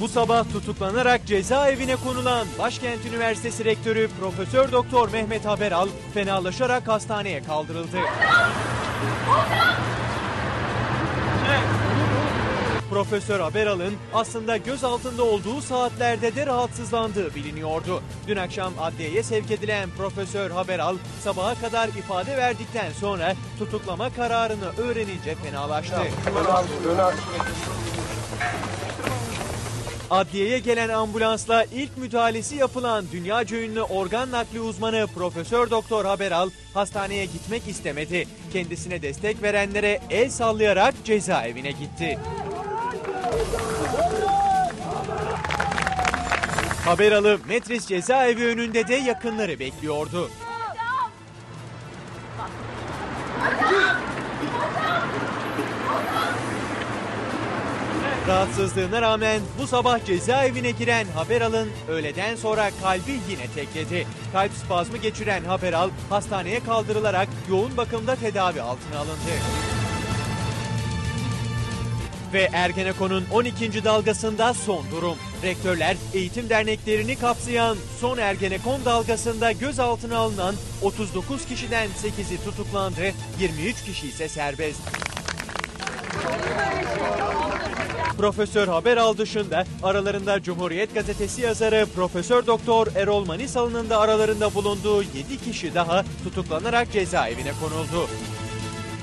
Bu sabah tutuklanarak cezaevine konulan Başkent Üniversitesi Rektörü Profesör Doktor Mehmet Haberal fenalaşarak hastaneye kaldırıldı. Profesör Haberal'ın aslında gözaltında olduğu saatlerde de rahatsızlandığı biliniyordu. Dün akşam adliyeye sevk edilen Profesör Haberal sabaha kadar ifade verdikten sonra tutuklama kararını öğrenince fenalaştı. Adliyeye gelen ambulansla ilk müdahalesi yapılan dünyaca ünlü organ nakli uzmanı Profesör Doktor Haberal hastaneye gitmek istemedi. Kendisine destek verenlere el sallayarak cezaevine gitti. Haberalı Metris cezaevi önünde de yakınları bekliyordu. Rahatsızlığına rağmen bu sabah cezaevine giren Haberal'ın öğleden sonra kalbi yine tekledi. Kalp spazmı geçiren Haberal hastaneye kaldırılarak yoğun bakımda tedavi altına alındı. Ve Ergenekon'un 12. dalgasında son durum. Rektörler eğitim derneklerini kapsayan son Ergenekon dalgasında gözaltına alınan 39 kişiden 8'i tutuklandı, 23 kişi ise serbest. Profesör Haberal dışında aralarında Cumhuriyet Gazetesi yazarı Profesör Doktor Erol Manisalı'nın da aralarında bulunduğu 7 kişi daha tutuklanarak cezaevine konuldu.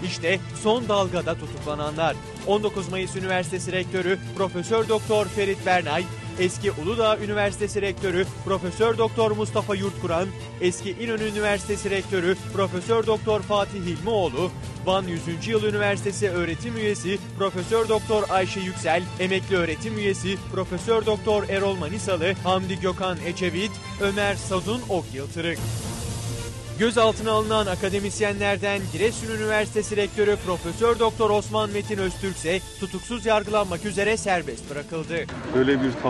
İşte son dalgada tutuklananlar. 19 Mayıs Üniversitesi Rektörü Profesör Doktor Ferit Bernay, eski Uludağ Üniversitesi Rektörü Profesör Doktor Mustafa Yurtkuran, eski İnönü Üniversitesi Rektörü Profesör Doktor Fatih Hilmioğlu, Van 100. Yıl Üniversitesi öğretim üyesi Profesör Doktor Ayşe Yüksel, emekli öğretim üyesi Profesör Doktor Erol Manisalı, Hamdi Gökhan Ecevit, Ömer Sadun Ok Yıltırık. Gözaltına alınan akademisyenlerden Giresun Üniversitesi Rektörü Profesör Doktor Osman Metin Öztürk ise tutuksuz yargılanmak üzere serbest bırakıldı. Böyle bir tab